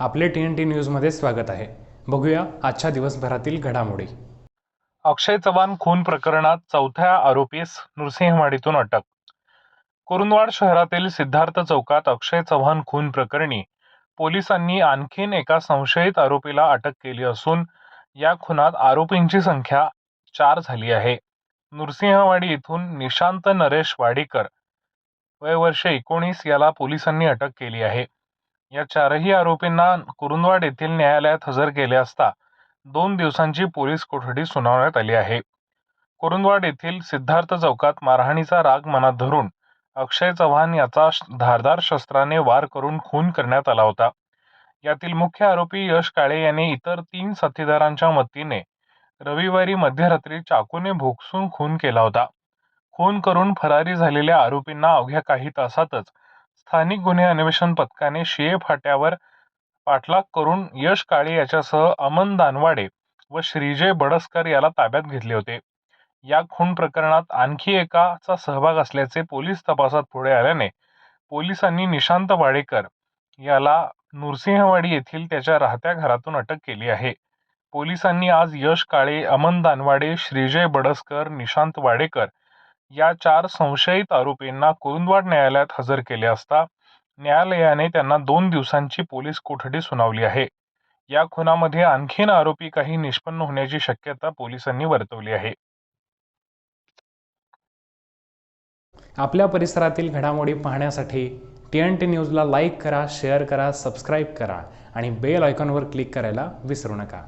आपले T N T न्यूजमध्ये स्वागत आहे. बघूया आजच्या दिवसभरातील घडामोडी. अक्षय चव्हाण खून प्रकरणात चौथ्या आरोपीस नृसिंहवाडीतून अटक. कुरुंदवाड शहरातील सिद्धार्थ चौकात अक्षय चव्हाण खून प्रकरणी पोलिसांनी आणखीन एका संशयित आरोपीला अटक केली असून या खुनात आरोपींची संख्या चार झाली आहे. नृसिंहवाडी इथून निशांत नरेश वाडीकर वय वर्ष एकोणीस याला पोलिसांनी अटक केली आहे. या चारही आरोपींना कुरुंदवाड येथील न्यायालयात हजर केले असता दोन दिवसांची पोलीस कोठडी सुनावण्यात आली आहे. कुरुंदवाड येथील सिद्धार्थ चौकात मारहाणीचा राग मनात धरून अक्षय चव्हाण याचा धारदार शस्त्राने वार करून खून करण्यात आला होता. यातील मुख्य आरोपी यश काळे याने इतर तीन साथीदारांच्या मदतीने रविवारी मध्यरात्री चाकूने भोगसून खून केला होता. खून करून फरारी झालेल्या आरोपींना अवघ्या काही तासातच स्थानिक गुन्हे अन्वेषण पथकाने शिये फाट्यावर पाठलाग करून यश काळे याच्यासह अमन दानवाडे व श्रीजय बडसकर याला ताब्यात घेतले होते. या खून प्रकरणात आणखी एकाचा सहभाग असल्याचे पोलीस तपासात पुढे आल्याने पोलिसांनी निशांत वाडेकर याला नृसिंहवाडी येथील त्याच्या राहत्या घरातून अटक केली आहे. पोलिसांनी आज यश काळे अमन दानवाडे श्रीजय बडसकर निशांत वाडेकर या चार संशयित आरोपींना कुरुंदवाड न्यायालयात हजर केले असता न्यायालयाने त्यांना दोन दिवसांची पोलीस कोठडी सुनावली आहे. या खुनामध्ये आणखीन आरोपी काही निष्पन्न होण्याची शक्यता पोलिसांनी वर्तवली आहे. आपल्या परिसरातील घडामोडी पाहण्यासाठी टी एन टी न्यूजला लाईक करा शेअर करा सबस्क्राईब करा आणि बेल आयकॉनवर क्लिक करायला विसरू नका.